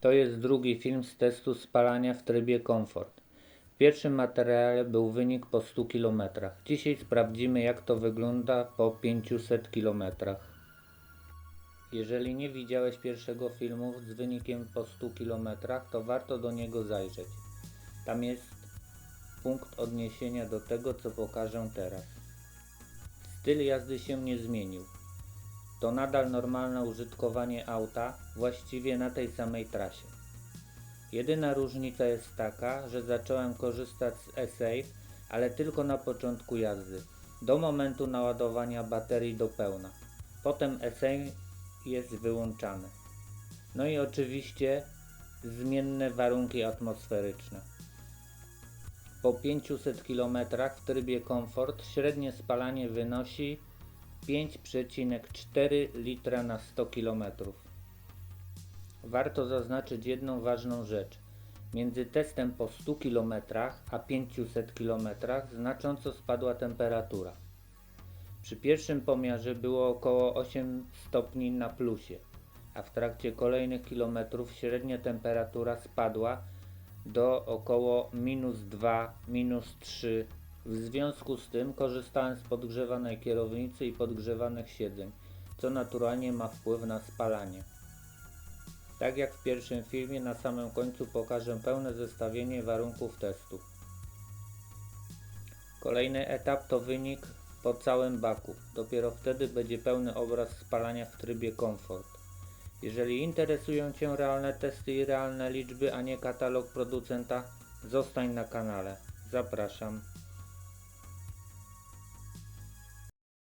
To jest drugi film z testu spalania w trybie komfort. W pierwszym materiale był wynik po 100 km. Dzisiaj sprawdzimy jak to wygląda po 500 km. Jeżeli nie widziałeś pierwszego filmu z wynikiem po 100 km, to warto do niego zajrzeć. Tam jest punkt odniesienia do tego, co pokażę teraz. Styl jazdy się nie zmienił. To nadal normalne użytkowanie auta, właściwie na tej samej trasie. Jedyna różnica jest taka, że zacząłem korzystać z e-Save, ale tylko na początku jazdy, do momentu naładowania baterii do pełna. Potem e-Save jest wyłączany. No i oczywiście zmienne warunki atmosferyczne. Po 500 km w trybie komfort średnie spalanie wynosi 5,4 litra na 100 km. Warto zaznaczyć jedną ważną rzecz. Między testem po 100 km a 500 km znacząco spadła temperatura. Przy pierwszym pomiarze było około 8 stopni na plusie, a w trakcie kolejnych kilometrów średnia temperatura spadła do około minus 2, minus 3. W związku z tym korzystałem z podgrzewanej kierownicy i podgrzewanych siedzeń, co naturalnie ma wpływ na spalanie. Tak jak w pierwszym filmie, na samym końcu pokażę pełne zestawienie warunków testu. Kolejny etap to wynik po całym baku. Dopiero wtedy będzie pełny obraz spalania w trybie komfort. Jeżeli interesują Cię realne testy i realne liczby, a nie katalog producenta, zostań na kanale. Zapraszam.